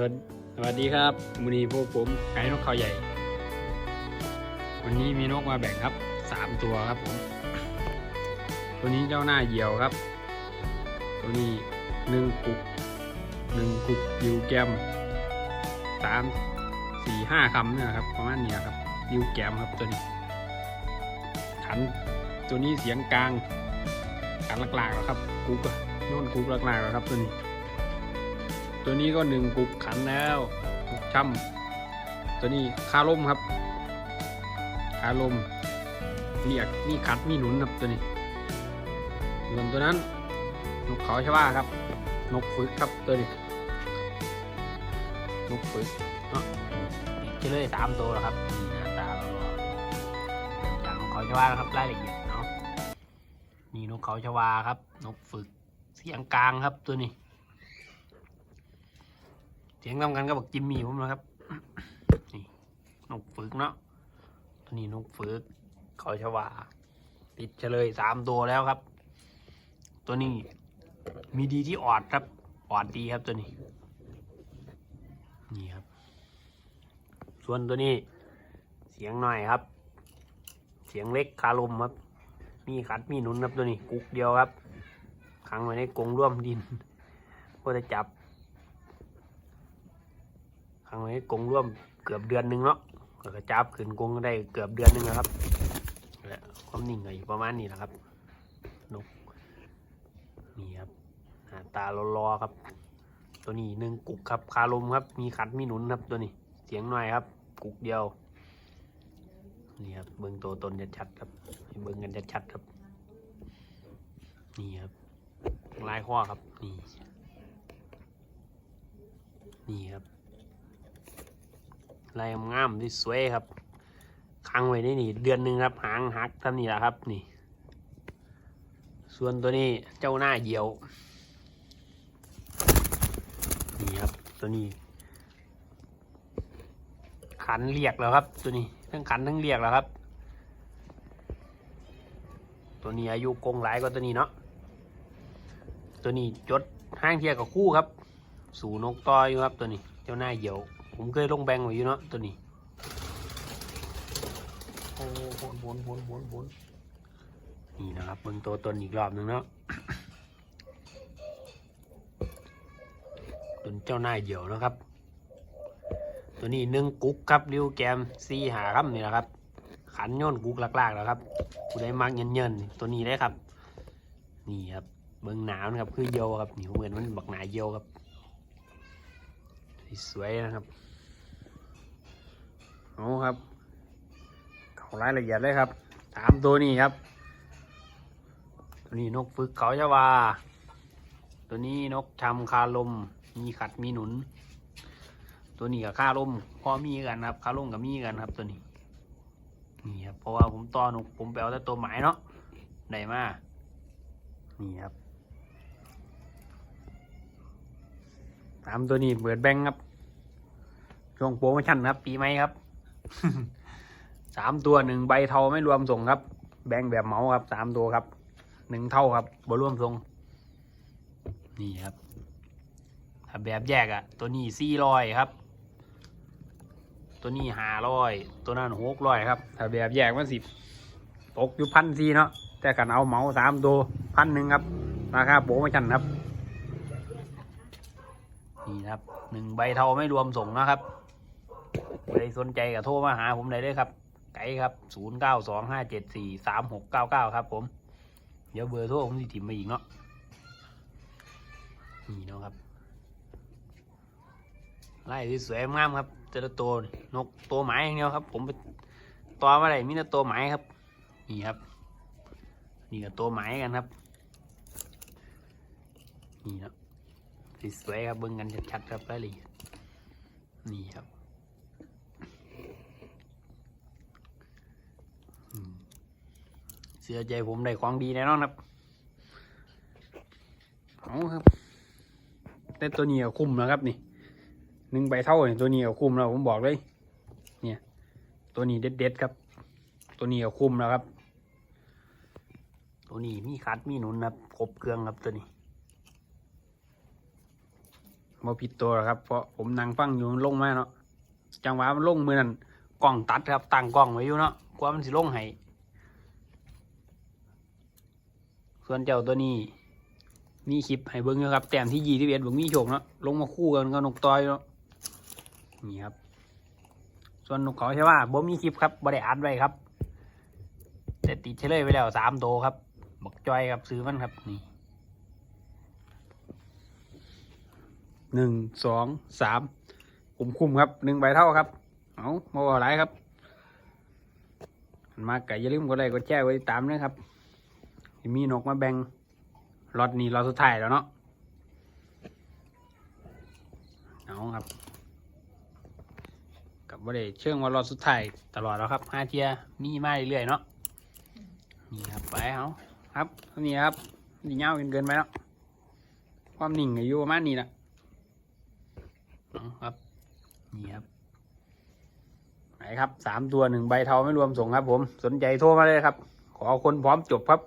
สวัสดีครับวันนี้พวกผมไก่นกเขาใหญ่ วันนี้มีนกมาแบ่งครับสามตัวครับผม ตัวนี้เจ้าหน้าเหี่ยวครับ ตัวนี้หนึ่งกุกหนึ่งกุกยิวแกมสามสี่ห้าคำเนี่ยครับประมาณนี้ครับยิวแกมครับตัวนี้ขันตัวนี้เสียงกลางขันหลักๆแล้วครับกุกอะโน่นกุกหลักๆแล้วครับตัวนี้ ตัวนี้ก็หนึ่งกุกขันแล้วกุกช่ำตัวนี้คาลมครับคาลมเรียกมีขัดมีหนุนครับตัวนี้ส่วนตัวนั้นนกเขาชว่าครับ นกฝึกครับตัวนี้นกฝึกเนาะจะเลยสามตัวแล้วครับหน้าตาเราจากนกเขาชว่านะครับรายละเอียดเนาะนี่นกเขาชวาครับ นกฝึกเสียงกลางครับตัวนี้ เสียงทำกันก็บอกจิมมี่ผมนะครับนี่นกฝึกเนาะตัวนี้นกฝึกเขาชวาติดเฉลยสามตัวแล้วครับ ตัวนี้มีดีที่ออดครับออดดีครับตัวนี้ นี่ครับ ส่วนตัวนี้ เสียงหน่อยครับ เสียงเล็กคาลมครับ มีขัดมีหนุนครับตัวนี้กุกเดียวครับขังไว้ในกรงร่วมดินก็จะจับ คงนี้กงร่วมเกือบเดือนหนึ่งเนาะแล้วก็จับขึ้นกงได้เกือบเดือนหนึ่งแล้วครับและความนิ่งก็อยู่ประมาณนี้แหละครับนกนี่ครับหน้าตารอๆครับ ตัวนี้หนึ่งกุกครับคาลมครับ มีขัดมีหนุนครับตัวนี้เสียงหน่อยครับ กุกเดียวนี่ครับเบิ้งตัวตนชัดๆครับเบิ้งกันชัดๆครับ นี่ครับลายข้อครับนี่นี่ครับ ลายงามที่สวยครับค้างไว้ในนี่ เดือนหนึ่งครับ หางหักทำนี่แหละครับนี่ ส่วนตัวนี้เจ้าหน้าเหยี่ยว นี่ครับตัวนี้ ขันเรียกแล้วครับ ตัวนี้ทั้งขันทั้งเรียกแล้วครับ ตัวนี้อายุกงหลายกว่าตัวนี้เนาะตัวนี้จดห้างเทียกับคู่ครับ สู่นกต่อยครับตัวนี้ เจ้าหน้าเหยี่ยว ผมเคยลงแบงไว้อยู่เนาะตัวนี้โอ้โหวนวนวนวนวนนี่นะครับเบิ่งตัวตนอีกรอบหนึ่งเนาะตัวเจ้าหน้าเหยี่ยวนะครับ ตัวนี้หนึ่งกุ๊กครับริ้วแกมซีหาครับนี่นะครับ ขันโยนกุ๊กลากๆแล้วครับผู้ใดมักเยินเยินๆตัวนี้ได้ครับ นี่ครับเบิ่งหนาวนะครับคือเหยี่ยวครับนี่เหมือนมันบักหนาเหยี่ยวครับ สวยนะครับ เอาครับ เขารายละเอียดเลยครับสามตัวนี้ครับ ตัวนี้นกฝึกเขาจะว่า ตัวนี้นกทำคาลม มีขัดมีหนุน ตัวนี้กับคาลมพอมีกันครับคาลมกับมีกันครับตัวนี้ นี่ครับ เพราะว่าผมต่อนกผมไปเอาแต่ตัวหมายเนาะ ได้มา นี่ครับสามตัวนี้เบิดแบงค์ครับช่วงโปรโมชั่นครับ ปีใหม่ครับ สามตัวหนึ่งใบเทาไม่รวมส่งครับ แบงแบบเมาครับสามตัวครับหนึ่งเท่าครับบ่รวมส่ง นี่ครับถ้าแบบแยกอะตัวนี้สี่ร้อยครับ ตัวนี้ห้าร้อยตัวนั้นหกร้อยครับ ถ้าแบบแยกมันสิบตกอยู่พันสี่เนาะแต่กันเอาเมาสามตัวพันหนึ่งครับราคาโปรโมชั่นครับ นี่ครับหนึ่งใบเทาไม่รวมส่งนะครับ ใครสนใจก็โทรมาหาผมได้เลยครับ ไกด์ครับศูนย์เก้าสองห้าเจ็ดสี่สามหกเก้าเก้าครับ ผม เดี๋ยวเบอร์โทรผมสิถิ่มมาอีกเนาะ นี่เนาะครับไล่ที่สวยงามครับแต่ละตัวนกตัวหมายอย่างเดียวครับ ผมไปตัวมาได้มีแต่ตัวหมายครับ นี่ครับ นี่ก็ตัวหมายกันครับ นี่เนาะสวยครับเบิ่งกันชัดๆครับรายละเอียดนี่ครับอืมเสียใจผมได้ของดีแน่นอนครับเอาครับ แต่ตัวนี้คุ้มนะครับนี่หนึ่งใบเท่าเนี่ตัวนี้คุ้มแล้วผมบอกเลย เนี่ย ตัวนี้เด็ดๆครับ ตัวนี้คุ้มแล้วครับ ตัวนี้มีคัดมีหนุนครับครบเครื่องครับตัวนี้บ่ผิดตัวครับ เพราะผมนั่งฟังอยู่มันลงมาเนาะจังหวะมันลงมือนั่นกล้องตัดครับตั้งกล้องไว้อยู่เนาะกว่ามันสิลงให้ ส่วนเจ้าตัวนี้ มีคลิปให้เบิ่งอยู่ครับ แต้มที่ยี่ที่เอ็ดบอกมีโชคเนาะลงมาคู่กันกับนกตอยเนาะนี่ครับ ส่วนนกเขาใช่ว่าบ่มีคลิปครับบ่ได้อัดไว้ครับ แต่ติดเฉลยไปแล้วสามโตครับบอกจอยครับซื้อมันครับนี่หนึ่งสองสามคุ้มคุมครับหนึ่งใบเท่าครับ เอาโมบหลายครับ มาไก่อย่าลืมกดไลค์กดแชร์กดติดตามนะครับ มีนกมาแบ่งรอดนี้รอสุดท้ายแล้วเนาะเอาครับ กับว่าได้เชื่องว่ารอสุดท้ายตลอดแล้วครับห้าเทียมีมาเรื่อยๆเนาะนี่ครับไปเอาครับนี้ครับนี่เงาเกินเกินไปแล้วความหนิ่งอยู่ประมาณนี้นะครับนี่ครับไหนครับสามตัวหนึ่งใบเทาไม่รวมส่งครับ ผมสนใจโทรมาเลยครับ ขอคนพร้อมจบครับ